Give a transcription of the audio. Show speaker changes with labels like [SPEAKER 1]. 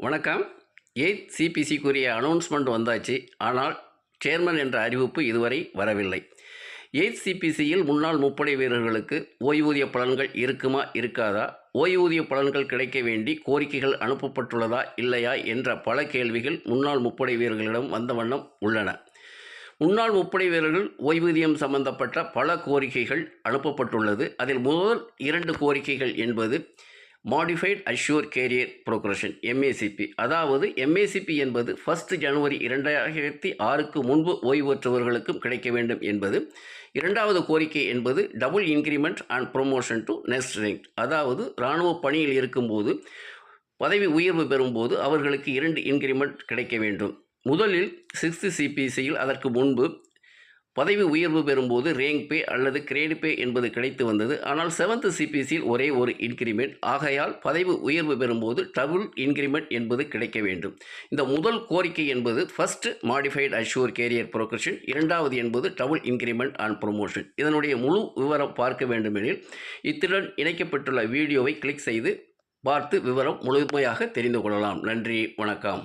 [SPEAKER 1] வணக்கம். Eighth சிபிசிக்குரிய announcement வந்தாச்சு. ஆனால் சேர்மன் என்ற அறிவிப்பு இதுவரை வரவில்லை. எயித் சிபிசியில் முன்னாள் முப்படை வீரர்களுக்கு ஓய்வூதிய பலன்கள் இருக்குமா இருக்காதா? ஓய்வூதிய பலன்கள் கிடைக்க வேண்டி கோரிக்கைகள் அனுப்பப்பட்டுள்ளதா இல்லையா என்ற பல கேள்விகள் முன்னாள் முப்படை வீரர்களிடம் வந்த வண்ணம் உள்ளன. முன்னாள் முப்படை வீரர்கள் ஓய்வூதியம் சம்பந்தப்பட்ட பல கோரிக்கைகள் அனுப்பப்பட்டுள்ளது. அதில் முதல் இரண்டு கோரிக்கைகள் என்பது modified assured career progression MACP அதாவது எம்ஏசிபி என்பது ஃபஸ்ட் ஜனவரி இரண்டாயிரத்தி ஆறுக்கு முன்பு ஓய்வு பெற்றவர்களுக்கும் கிடைக்க வேண்டும் என்பது. இரண்டாவது கோரிக்கை என்பது double increment and promotion to next rank அதாவது இராணுவ பணியில் இருக்கும்போது பதவி உயர்வு பெறும்போது அவர்களுக்கு இரண்டு இன்க்ரிமெண்ட் கிடைக்க வேண்டும். முதலில் சிக்ஸ்த் சிபிசியில் அதற்கு முன்பு பதவி உயர்வு பெறும்போது ரேங்க் பே அல்லது கிரேடு பே என்பது கிடைத்து வந்தது. ஆனால் செவன்த் சிபிசியில் ஒரே ஒரு இன்க்ரிமெண்ட் ஆகையால் பதவி உயர்வு பெறும்போது டபுள் இன்க்ரிமெண்ட் என்பது கிடைக்க வேண்டும். இந்த முதல் கோரிக்கை என்பது first modified assured career progression இரண்டாவது என்பது டபுள் இன்கிரிமெண்ட் அண்ட் ப்ரொமோஷன் இதனுடைய முழு விவரம் பார்க்க வேண்டுமெனில் இத்துடன் இணைக்கப்பட்டுள்ள வீடியோவை கிளிக் செய்து பார்த்து விவரம் முழுமையாக தெரிந்து கொள்ளலாம். நன்றி வணக்கம்.